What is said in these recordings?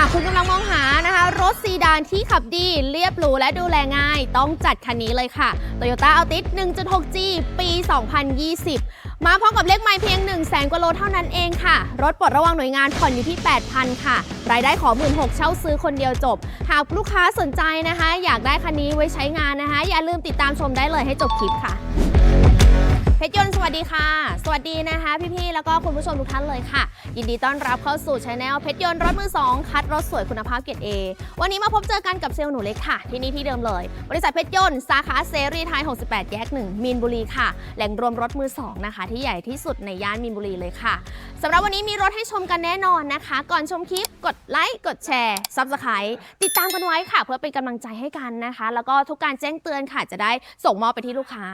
ากคุณกำลังมองหานะคะ รถซีดานที่ขับดีเรียบหรูและดูแลง่าย ต้องจัดคันนี้เลยค่ะ Toyota Altis 1.6G ปี 2020 มาพร้อมกับเลขไมล์เพียง 1 0 0 0 0 0กว่าโลเท่านั้นเองค่ะ รถปลดระว่างหน่วยงานผ่อนอยู่ที่ 8,000 ค่ะ รายได้ขอ 16,000เช่าซื้อคนเดียวจบ หากลูกค้าสนใจนะคะ อยากได้คันนี้ไว้ใช้งานนะคะ อย่าลืมติดตามชมได้เลยให้จบคลิปค่ะ เพชรยนต์สวัสดีค่ะ สวัสดีนะคะพี่ๆ แล้วก็คุณผู้ชมทุกท่านเลยค่ะ ยินดีต้อนรับเข้าสู่ช anel เพชรยนต์รถมือ 2 คัดรถสวยคุณภาพเกรด A วันนี้มาพบเจอกันกับเซลล์หนูเล็กค่ะ ที่นี่ที่เดิมเลย บริษัทเพชรยนต์สาขาเสรีไทย 68 แยก 1 มีนบุรีค่ะ แหล่งรวมรถมือ 2 นะคะ ที่ใหญ่ที่สุดในย่านมีนบุรีเลยค่ะสำหรับวันนี้มีรถให้ชมกันแน่นอนนะคะ ก่อนชมคลิปกดไลค์กดแชร์ subscribe ติดตามกันไว้ค่ะ เพื่อเป็นกำลังใจให้กันนะคะ แล้วก็ทุกการแจ้งเตือนค่ะจะได้ส่งมอบไปที่ลูกค้า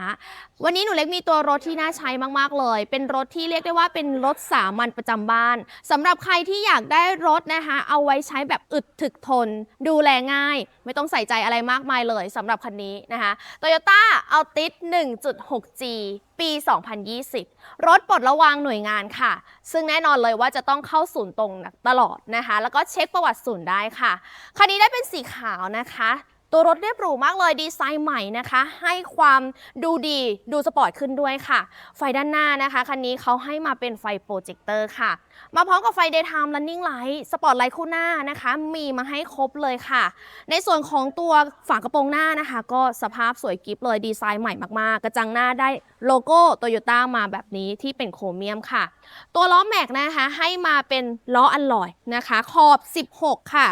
วันนี้หนูเล็กมีตัวรถถที่น่าใช้มากๆเลย เป็นรถที่เรียกได้ว่าเป็นรถสามัญประจำบ้านสำหรับใครที่อยากได้รถนะคะ เอาไว้ใช้แบบอึดถึกทน ดูแลง่าย ไม่ต้องใส่ใจอะไรมากมายเลยสำหรับคันนี้นะคะ Toyota Altis 1.6G ปี 2020 รถปลดระวางหน่วยงานค่ะ ซึ่งแน่นอนเลยว่าจะต้องเข้าศูนย์ตรงตลอดนะคะ แล้วก็เช็คประวัติศูนย์ได้ค่ะ คันนี้ได้เป็นสีขาวนะคะ ตัวรถเรียบหรูมากเลยดีไซน์ใหม่นะคะ ให้ความดูดีดูสปอร์ตขึ้นด้วยค่ะ ไฟด้านหน้านะคะ คันนี้เขาให้มาเป็นไฟโปรเจคเตอร์ค่ะ มาพร้อมกับไฟ daytime running light สปอร์ตไลท์คู่หน้านะคะ มีมาให้ครบเลยค่ะ ในส่วนของตัวฝากระโปรงหน้านะคะ ก็สภาพสวยกิฟเลยดีไซน์ใหม่มาก ๆ กระจังหน้าได้โลโก้โตโยต้ามาแบบนี้ที่เป็นโครเมียมค่ะ ตัวล้อแม็กนะคะให้มาเป็นล้ออัลลอยนะคะ ขอบ 16 ค่ะ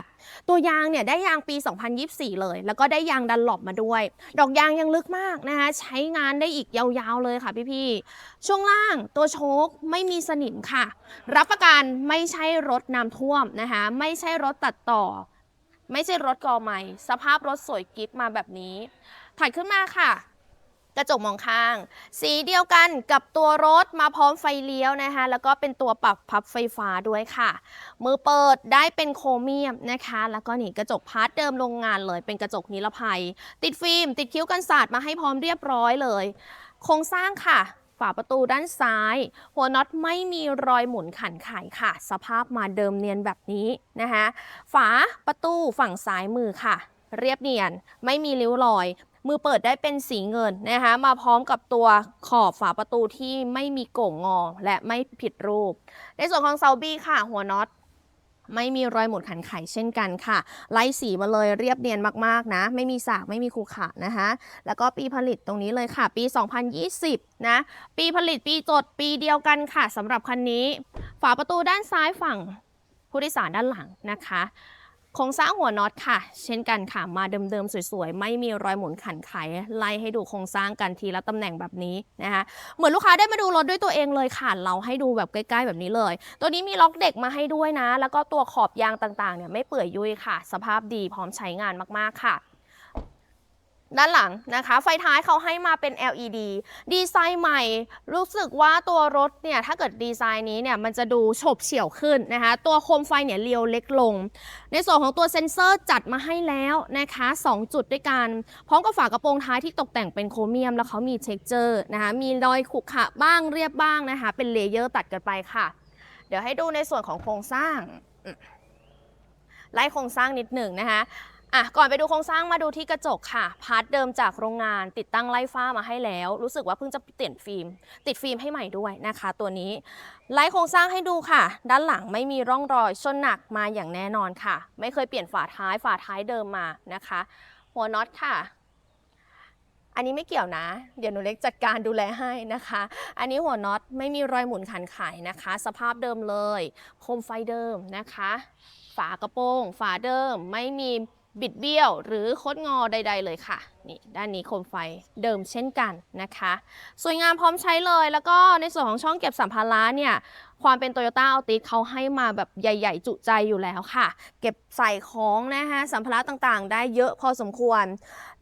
ตัวยางเนี่ยได้ยางปี 2024 เลย แล้วก็ได้ยางดันหลบมาด้วย ดอกยางยังลึกมากนะคะใช้งานได้อีกยาวๆเลยค่ะพี่ๆช่วงล่างตัวโชคไม่มีสนิมค่ะ รับประกันไม่ใช่รถน้ำท่วมนะคะไม่ใช่รถตัดต่อ ไม่ใช่รถกอใหม่ สภาพรถสวยกิ๊บมาแบบนี้ถัดขึ้นมาค่ะ กระจกมองข้าง สีเดียวกันกับตัวรถมาพร้อมไฟเลี้ยวนะคะแล้วก็เป็นตัวปรับพับไฟฟ้าด้วยค่ะ มือเปิดได้เป็นโครเมียมนะคะ แล้วก็นี่กระจกพาร์ทเดิมโรงงานเลย เป็นกระจกนิรภัย ติดฟิล์มติดคิ้วกันสาดมาให้พร้อมเรียบร้อยเลย โครงสร้างค่ะาประตูด้านซ้าย หัวน็อตไม่มีรอยหมุนขันไขค่ะ สภาพมาเดิมเนียนแบบนี้นะคะฝาประตูฝั่งซ้ายมือค่ะ เรียบเนียนไม่มีริ้วรอยมือเปิดได้เป็นสีเงินนะคะมาพร้อมกับตัวขอบฝาประตูที่ไม่มีโก่งงอและไม่ผิดรูป ในส่วนของเซาบี้ค่ะ หัวน็อต ไม่มีรอยหมุดขันไขเช่นกันค่ะ ไล่สีมาเลยเรียบเนียนมากๆนะ ไม่มีสากไม่มีขูขะนะคะ แล้วก็ปีผลิตตรงนี้เลยค่ะ ปี 2020 นะ ปีผลิตปีจดปีเดียวกันค่ะสำหรับคันนี้ ฝาประตูด้านซ้ายฝั่งผู้โดยสารด้านหลังนะคะ โครงสร้างหัวน็อตค่ะ เช่นกันค่ะ มาเดิมๆสวยๆ ไม่มีรอยหมุนขันไข ไล่ให้ดูโครงสร้างกันทีละตำแหน่งแบบนี้นะคะเหมือนลูกค้าได้มาดูรถด้วยตัวเองเลยค่ะ เราให้ดูแบบใกล้ๆแบบนี้เลย ตัวนี้มีล็อกเด็กมาให้ด้วยนะ แล้วก็ตัวขอบยางต่างๆเนี่ยไม่เปื่อยยุ่ยค่ะ สภาพดีพร้อมใช้งานมากๆค่ะ ด้านหลังนะคะ ไฟท้ายเขาให้มาเป็น LED ดีไซน์ใหม่ รู้สึกว่าตัวรถเนี่ย ถ้าเกิดดีไซน์นี้เนี่ย มันจะดูฉบเฉี่ยวขึ้นนะคะ ตัวโคมไฟเนี่ยเรียวเล็กลง ในส่วนของตัวเซ็นเซอร์จัดมาให้แล้วนะคะ 2 จุดด้วยกัน พร้อมกับฝากระโปรงท้ายที่ตกแต่งเป็นโครเมียม แล้วเขามีเท็กเจอร์นะคะ มีรอยขรุขะบ้างเรียบบ้างนะคะ เป็นเลเยอร์ตัดกันไปค่ะ เดี๋ยวให้ดูในส่วนของโครงสร้างไล่โครงสร้างนิดหนึ่งนะคะ อะก่อนไปดูโครงสร้างมาดูที่กระจกค่ะ พาร์ทเดิมจากโรงงานติดตั้งไล่ฟ้ามาให้แล้ว รู้สึกว่าเพิ่งจะเปลี่ยนฟิล์ม ติดฟิล์มให้ใหม่ด้วยนะคะ ตัวนี้ไล่โครงสร้างให้ดูค่ะ ด้านหลังไม่มีร่องรอยชนหนักมาอย่างแน่นอนค่ะ ไม่เคยเปลี่ยนฝาท้ายฝาท้ายเดิมมานะคะ หัวน็อตค่ะ อันนี้ไม่เกี่ยวนะ เดี๋ยวหนูเล็กจัดการดูแลให้นะคะ อันนี้หัวน็อตไม่มีรอยหมุนขันไขนะคะ สภาพเดิมเลย โคมไฟเดิมนะคะ ฝากระโปรง ฝาเดิมไม่มี บิดเบี้ยว หรือคดงอใด ๆ เลยค่ะนี่ด้านนี้โคมไฟเดิมเช่นกันนะคะ สวยงามพร้อมใช้เลย แล้วก็ในส่วนของช่องเก็บสัมภาระเนี่ย ความเป็น Toyota Altis เขาให้มาแบบใหญ่ ๆ จุใจอยู่แล้วค่ะ เก็บใส่ของนะคะสัมภาระต่างๆ ได้เยอะพอสมควร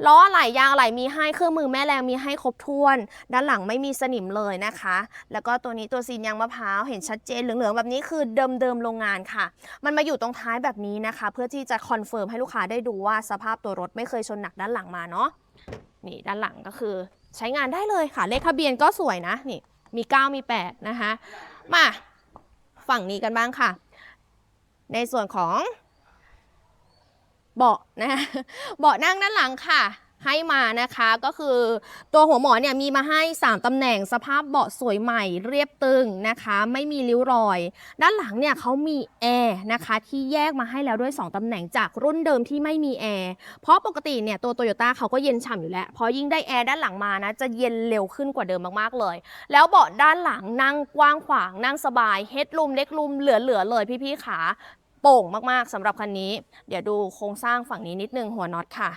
ล้อไหลยางไหลมีให้เครื่องมือแม่แรงมีให้ครบถ้วน ด้านหลังไม่มีสนิมเลยนะคะ แล้วก็ตัวนี้ตัวซีนยางมะพร้าวเห็นชัดเจนเหลืองๆแบบนี้คือเดิมๆโรงงานค่ะ มันมาอยู่ตรงท้ายแบบนี้นะคะ เพื่อที่จะคอนเฟิร์มให้ลูกค้าได้ดูว่าสภาพตัวรถไม่เคยชนหนักด้านหลังมาเนาะนี่ด้านหลังก็คือใช้งานได้เลยค่ะ เลขทะเบียนก็สวยนะนี่มี 9 มี 8 นะคะมา ฝั่งนี้กันบ้างค่ะ ในส่วนของเบาะนะเบาะนั่งด้านหลังค่ะ ให้มานะคะก็คือตัวหัวหมอนเนี่ยมีมาให้ 3ตำแหน่งสภาพเบาะสวยใหม่เรียบตึงนะคะ ไม่มีริ้วรอย ด้านหลังเนี่ยเขามีแอร์นะคะที่แยกมาให้แล้วด้วย 2ตำแหน่งจากรุ่นเดิมที่ไม่มีแอร์เพราะปกติเนี่ยตัวโตโยต้าเขาก็เย็นฉ่ำอยู่แล้วพอยิ่งได้แอร์ด้านหลังมานะจะเย็นเร็วขึ้นกว่าเดิมมากๆเลย แล้วเบาะด้านหลังนั่งกว้างขวางนั่งสบายเฮดรูมเล็กรูมเหลือๆเลยพี่ๆขาโป่งมากๆสำหรับคันนี้ เดี๋ยวดูโครงสร้างฝั่งนี้นิดนึงหัวน็อตค่ะ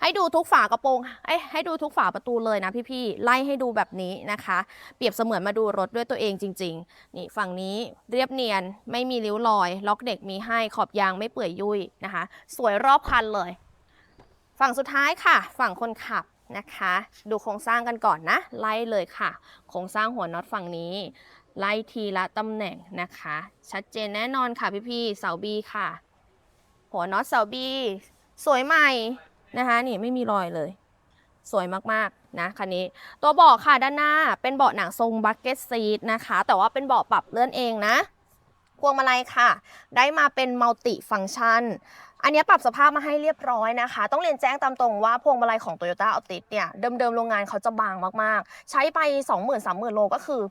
ให้ดูทุกฝากระโปรงเอ้ยให้ดูทุกฝาประตูเลยนะพี่ๆไล่ให้ดูแบบนี้นะคะ เปรียบเสมือนมาดูรถด้วยตัวเองจริง ๆ นี่ฝั่งนี้เรียบเนียนไม่มีริ้วรอย ล็อกเด็กมีให้ขอบยางไม่เปื่อยยุ่ยนะคะ สวยรอบคันเลย ฝั่งสุดท้ายค่ะ ฝั่งคนขับนะคะ ดูโครงสร้างกันก่อนนะ ไล่เลยค่ะ โครงสร้างหัวน็อตฝั่งนี้ ไล่ทีละตำแหน่งนะคะ ชัดเจนแน่นอนค่ะพี่ๆเสาบีค่ะ หัวน็อตเสาบีสวยใหม่ นะคะนี่ไม่มีรอยเลย สวยมากๆนะคันนี้ ตัวเบาะค่ะด้านหน้าเป็นเบาะหนังทรงบักเก็ตซีทนะคะ แต่ว่าเป็นเบาะปรับเลื่อนเองนะพวงมาลัยค่ะ ได้มาเป็นมัลติฟัง c t ชันอันนี้ปรับสภาพมาให้เรียบร้อยนะคะ ต้องเรียนแจ้งตามตรงว่าพวงมาลัยของ Toyota a l t i s เนี่ย เดิมๆโรงงานเขาจะบางมากๆ ใช้ไป 20,000-30,000 โลก็คือ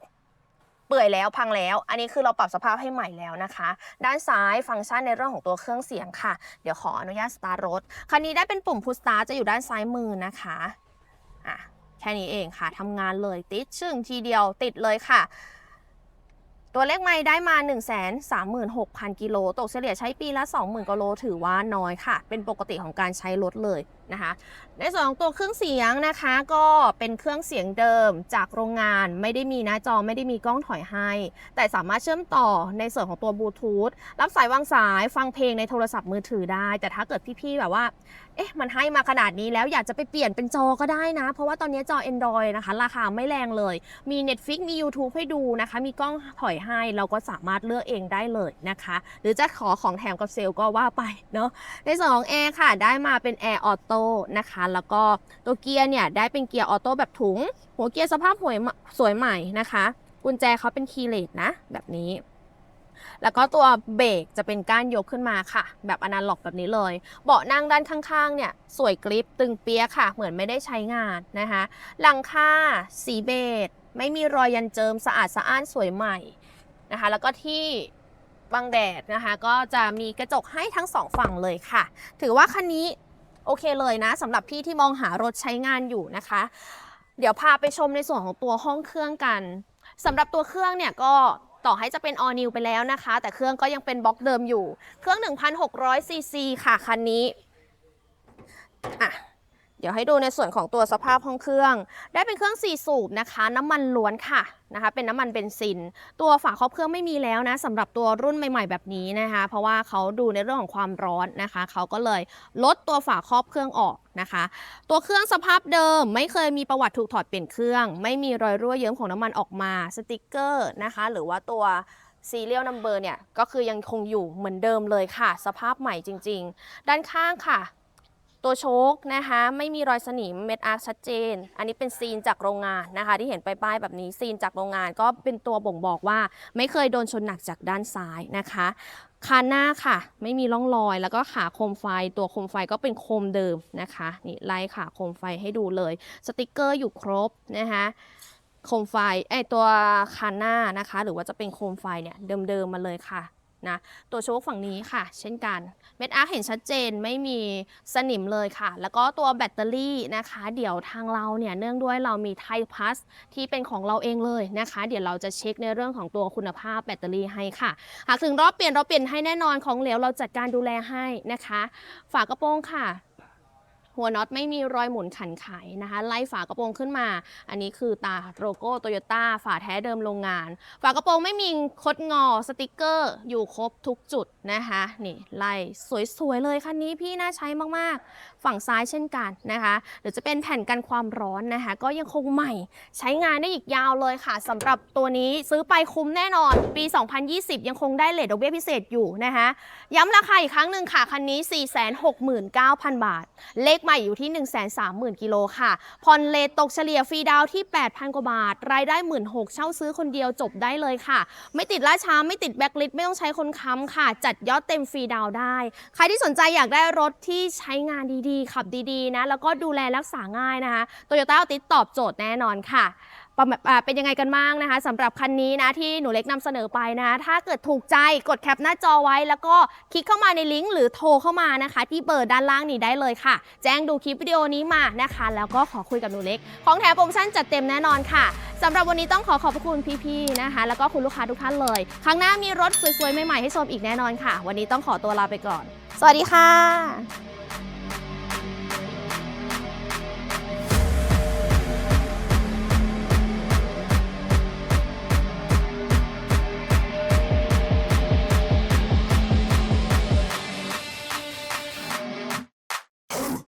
เปื่อยแล้วพังแล้ว อันนี้คือเราปรับสภาพให้ใหม่แล้วนะคะ ด้านซ้ายฟังก์ชันในเรื่องของตัวเครื่องเสียงค่ะ เดี๋ยวขออนุญาตสตาร์ทรถ คันนี้ได้เป็นปุ่มพุ s สตาร์จะอยู่ด้านซ้ายมือนะคะอะแค่นี้เองค่ะทำงานเลยติดชึ่งทีเดียวติดเลยค่ะตัวเลขไม่ได้มา 1 3 6 0 0 0 กิโล ตกเฉลี่ยใช้ปีละ 20,000กิโล ถือว่าน้อยค่ะ เป็นปกติของการใช้รถเลย นะคะ ในส่วนของตัวเครื่องเสียงนะคะก็เป็นเครื่องเสียงเดิมจากโรงงานไม่ได้มีหน้าจอไม่ได้มีกล้องถอยให้ แต่สามารถเชื่อมต่อในส่วนของตัวบลูทูธรับสายวางสายฟังเพลงในโทรศัพท์มือถือได้ แต่ถ้าเกิดพี่ๆแบบว่าเอ๊ะมันให้มาขนาดนี้แล้วอยากจะไปเปลี่ยนเป็นจอก็ได้นะ เพราะว่าตอนนี้จอ Android นะคะ ราคาไม่แรงเลย มี Netflix มี YouTube ให้ดูนะคะ มีกล้องถอยให้เราก็สามารถเลือกเองได้เลยนะคะ หรือจะขอของแถมกับเซลล์ก็ว่าไปเนาะในส่วนของแอร์ค่ะ ได้มาเป็นแอร์ออโต้นะคะ แล้วก็ตัวเกียร์เนี่ยได้เป็นเกียร์ออโต้แบบถุง หัวเกียร์สภาพสวยใหม่นะคะ กุญแจเขาเป็นคีย์เลสนะ แบบนี้ แล้วก็ตัวเบรกจะเป็นก้านยกขึ้นมาค่ะ แบบอนาล็อกแบบนี้เลย เบาะนั่งด้านข้างๆ เนี่ยสวยกริปตึงเปียค่ะ เหมือนไม่ได้ใช้งานนะคะ หลังคาสีเบจไม่มีรอยยันเจิมสะอาดสะอ้านสวยใหม่นะคะ แล้วก็ที่บังแดดนะคะ ก็จะมีกระจกให้ทั้งสองฝั่งเลยค่ะ ถือว่าคันนี้ โอเคเลยนะสำหรับพี่ที่มองหารถใช้งานอยู่นะคะ เดี๋ยวพาไปชมในส่วนของตัวห้องเครื่องกันสำหรับตัวเครื่องเนี่ยก็ต่อให้จะเป็น all new ไปแล้วนะคะ แต่เครื่องก็ยังเป็นบล็อกเดิมอยู่ เครื่อง 1,600ซีซีค่ะคันนี้อะ เดี๋ยวให้ดูในส่วนของตัวสภาพห้องเครื่อง ได้เป็นเครื่อง 4 สูบนะคะ น้ำมันล้วนค่ะนะคะ เป็นน้ำมันเบนซิน ตัวฝาครอบเครื่องไม่มีแล้วนะสำหรับตัวรุ่นใหม่ ๆ แบบนี้นะคะ เพราะว่าเขาดูในเรื่องของความร้อนนะคะ เขาก็เลยลดตัวฝาครอบเครื่องออกนะคะ ตัวเครื่องสภาพเดิมไม่เคยมีประวัติถูกถอดเปลี่ยนเครื่อง ไม่มีรอยรั่วเยิ้มของน้ำมันออกมาสติกเกอร์นะคะ หรือว่าตัว serial number เนี่ยก็คือยังคงอยู่เหมือนเดิมเลยค่ะ สภาพใหม่จริง ๆ ด้านข้างค่ะ ตัวโชคนะคะไม่มีรอยสนิมเม็ดอาร์ชัดเจน อันนี้เป็นซีนจากโรงงานนะคะ ที่เห็นป้ายแบบนี้ซีนจากโรงงานก็เป็นตัวบ่งบอกว่า ไม่เคยโดนชนหนักจากด้านซ้ายนะคะคานหน้าค่ะ ไม่มีร่องรอย แล้วก็ขาโคมไฟ ตัวโคมไฟก็เป็นโคมเดิมนะคะนี่ไล่ขาโคมไฟให้ดูเลย สติกเกอร์อยู่ครบนะคะโคมไฟไอตัวคานหน้านะคะ หรือว่าจะเป็นโคมไฟเนี่ยเดิมๆมาเลยค่ะ นะตัวโชคฝั่งนี้ค่ะ เช่นกันเม็ดอาร์คเห็นชัดเจนไม่มีสนิมเลยค่ะ แล้วก็ตัวแบตเตอรี่นะคะ เดี๋ยวทางเราเนี่ยเนื่องด้วยเรามีไทพัสที่เป็นของเราเองเลยนะคะ เดี๋ยวเราจะเช็คในเรื่องของตัวคุณภาพแบตเตอรี่ให้ค่ะ หากถึงรอบเปลี่ยนเราเปลี่ยนให้แน่นอนของเหลวเราจัดการดูแลให้นะคะ ฝากระโปรงค่ะ หัวน็อตไม่มีรอยหมุนขันไขนะคะ ไล่ฝากระโปรงขึ้นมา อันนี้คือตาโลโก้โตโยต้าฝาแท้เดิมโรงงาน ฝากระโปรงไม่มีคดงอสติกเกอร์ อยู่ครบทุกจุดนะคะนี่ไล่สวยๆเลยคันนี้พี่น่าใช้มากๆ ฝั่งซ้ายเช่นกันนะคะหรือจะเป็นแผ่นกันความร้อนนะคะ ก็ยังคงใหม่ใช้งานได้อีกยาวเลยค่ะสำหรับตัวนี้ซื้อไปคุ้มแน่นอน ปี 2020 ยังคงได้เลทดอกเบี้ยพิเศษอยู่นะคะย้ำราคาอีกครั้งหนึ่งค่ะคันนี้ 469,000 บาทเลขหม่อยู่ที่ 1 3 0 0 0 0 กิโลค่ะ ผ่อนเลทตกเฉลี่ยฟรีดาวที่ 8,000 กว่าบาท รายได้ 1 6 0 0 0เช่าซื้อคนเดียวจบได้เลยค่ะ ไม่ติดล่าช้าไม่ติดแบ็คลิสต์ไม่ต้องใช้คนค้ำค่ะ จัดยอดเต็มฟรีดาวได้ ใครที่สนใจอยากได้รถที่ใช้งานดีๆ ขับดีๆนะแล้วก็ดูแลรักษาง่ายนะคะโตโยต้าอติตอบโจทย์แน่นอนค่ะ เป็นยังไงกันบ้างนะคะสำหรับคันนี้นะที่หนูเล็กนำเสนอไปนะคะถ้าเกิดถูกใจกดแคปหน้าจอไว้ แล้วก็คลิกเข้ามาในลิงก์หรือโทรเข้ามานะคะ ที่เบอร์ด้านล่างนี้ได้เลยค่ะ แจ้งดูคลิปวิดีโอนี้มานะคะ แล้วก็ขอคุยกับหนูเล็ก ของแถมโปรโมชั่นจัดเต็มแน่นอนค่ะสำหรับวันนี้ต้องขอขอบพระคุณพี่ๆนะคะ แล้วก็คุณลูกค้าทุกท่านเลยครั้งหน้ามีรถสวยๆใหม่ๆให้ชมอีกแน่นอนค่ะ วันนี้ต้องขอตัวลาไปก่อน สวัสดีค่ะ